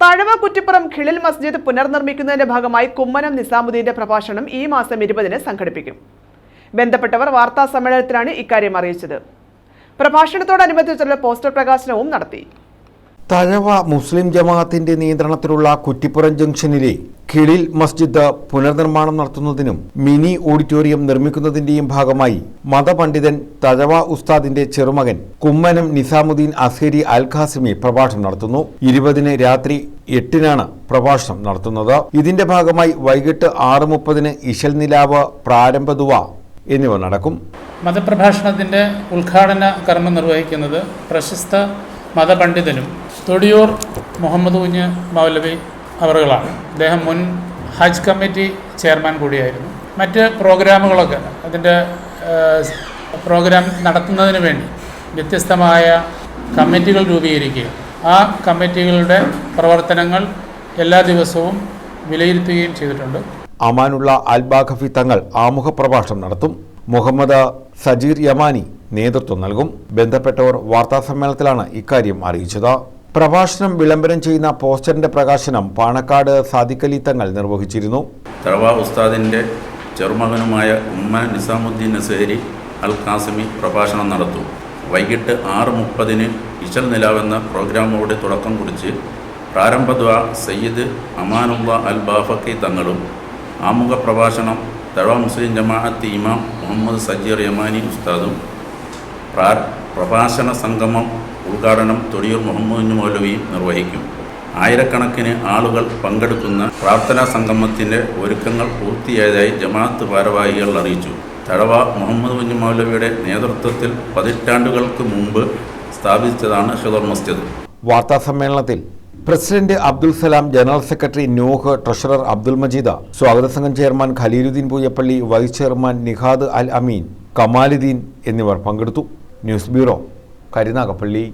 തഴവ കുറ്റിപ്പുറം ഖിളിൽ മസ്ജിദ് പുനർനിർമ്മിക്കുന്നതിന്റെ ഭാഗമായി കുമ്മനം നിസാമുദ്ദീന്റെ പ്രഭാഷണം ഈ മാസം ഇരുപതിന് സംഘടിപ്പിക്കും. ബന്ധപ്പെട്ടവർ വാർത്താ സമ്മേളനത്തിലാണ് ഇക്കാര്യം അറിയിച്ചത്. പ്രഭാഷണത്തോടനുബന്ധിച്ചുള്ള പോസ്റ്റർ പ്രകാശനവും നടത്തി. തഴവ മുസ്ലിം ജമാഅത്തിന്റെ നിയന്ത്രണത്തിലുള്ള കുറ്റിപ്പുറം ജംഗ്ഷനിലെ ഖിളിൽ മസ്ജിദ് പുനർനിർമ്മാണം നടത്തുന്നതിനും മിനി ഓഡിറ്റോറിയം നിർമ്മിക്കുന്നതിന്റെയും ഭാഗമായി മതപണ്ഡിതൻ തഴവ ഉസ്താദിന്റെ ചെറുമകൻ കുമ്മനം നിസാമുദ്ദീൻ അസേരി അൽ ഖാസിമി പ്രഭാഷണം നടത്തുന്നു. ഇരുപതിന് രാത്രി എട്ടിനാണ് പ്രഭാഷണം നടത്തുന്നത്. ഇതിന്റെ ഭാഗമായി വൈകിട്ട് ആറ് മുപ്പതിന് ഇശൽ നിലാവ് പ്രാരംഭ ദുവ എന്നിവ നടക്കും. മതപ്രഭാഷണത്തിന്റെ ഉദ്ഘാടന കർമ്മം നിർവഹിക്കുന്നത് പ്രശസ്ത മതപണ്ഡിതനും തൊടിയൂർ മുഹമ്മദ് കുഞ്ഞ് മൗലവി അവറുകളാണ്. അദ്ദേഹം മുൻ ഹജ്ജ് കമ്മിറ്റി ചെയർമാൻ കൂടിയായിരുന്നു. മറ്റ് പ്രോഗ്രാമുകളൊക്കെ അതിന്റെ പ്രോഗ്രാം നടത്തുന്നതിന് വേണ്ടി വ്യത്യസ്തമായ കമ്മിറ്റികൾ രൂപീകരിക്കുക. ആ കമ്മിറ്റികളുടെ പ്രവർത്തനങ്ങൾ എല്ലാ ദിവസവും വിലയിരുത്തുകയും ചെയ്തിട്ടുണ്ട്. അമാനുള്ള അൽബാഖഫി തങ്ങൾ ആമുഖ പ്രഭാഷണം നടത്തും. മുഹമ്മദ് സജീർ യമാനി നേതൃത്വം നൽകും. ബന്ധപ്പെട്ടവർ വാർത്താസമ്മേളനത്തിലാണ് ഇക്കാര്യം അറിയിച്ചത്. പ്രഭാഷണം വിളംബരം ചെയ്യുന്ന പോസ്റ്ററിന്റെ പ്രകാശനം പാണക്കാട് സാദിഖലി തങ്ങൾ നിർവഹിച്ചിരുന്നു. തറവാ ഉസ്താദിന്റെ ചെറുമകനുമായ ഉമ്മ നിസാമുദ്ദീൻ നസേരി അൽ ഖാസിമി പ്രഭാഷണം നടത്തും. വൈകിട്ട് ആറ് മുപ്പതിന് ഇശൽ നിലാവെന്ന പ്രോഗ്രാമോടെ തുടക്കം കുറിച്ച് പ്രാരംഭദ്വ സയ്യിദ് അമാനുള്ള അൽ ബാഫക്കി തങ്ങളും ആമുഖ പ്രഭാഷണം തഴവ മുസ്ലിം ജമാഅത്ത് ഇമാം മുഹമ്മദ് സജീർ യമാനി ഉസ്താദും പ്രഭാഷണ സംഗമം ഉദ്ഘാടനം തൊടിയൂർ മുഹമ്മദ് മൗലവിയും നിർവഹിക്കും. ആയിരക്കണക്കിന് ആളുകൾ പങ്കെടുക്കുന്ന പ്രാർത്ഥനാ സംഗമത്തിന്റെ ഒരുക്കങ്ങൾ പൂർത്തിയായതായി ജമാഅത്ത് ഭാരവാഹികൾ അറിയിച്ചു. തഴവ മുഹമ്മദ് കുഞ്ഞു മൗലവിയുടെ നേതൃത്വത്തിൽ പതിറ്റാണ്ടുകൾക്ക് മുമ്പ് സ്ഥാപിച്ചതാണ് ഷുദർ മസ്ജിദ്. വാർത്താ സമ്മേളനത്തിൽ president Abdul Salam general secretary Nooh treasurer Abdul Majeed സ്വാഗത സംഘം chairman Khaleeluddin Pooyappally vice chairman Nihad Al Ameen Kamaluddin എന്നിവർ പങ്കെടുത്തു. News bureau Karunagappally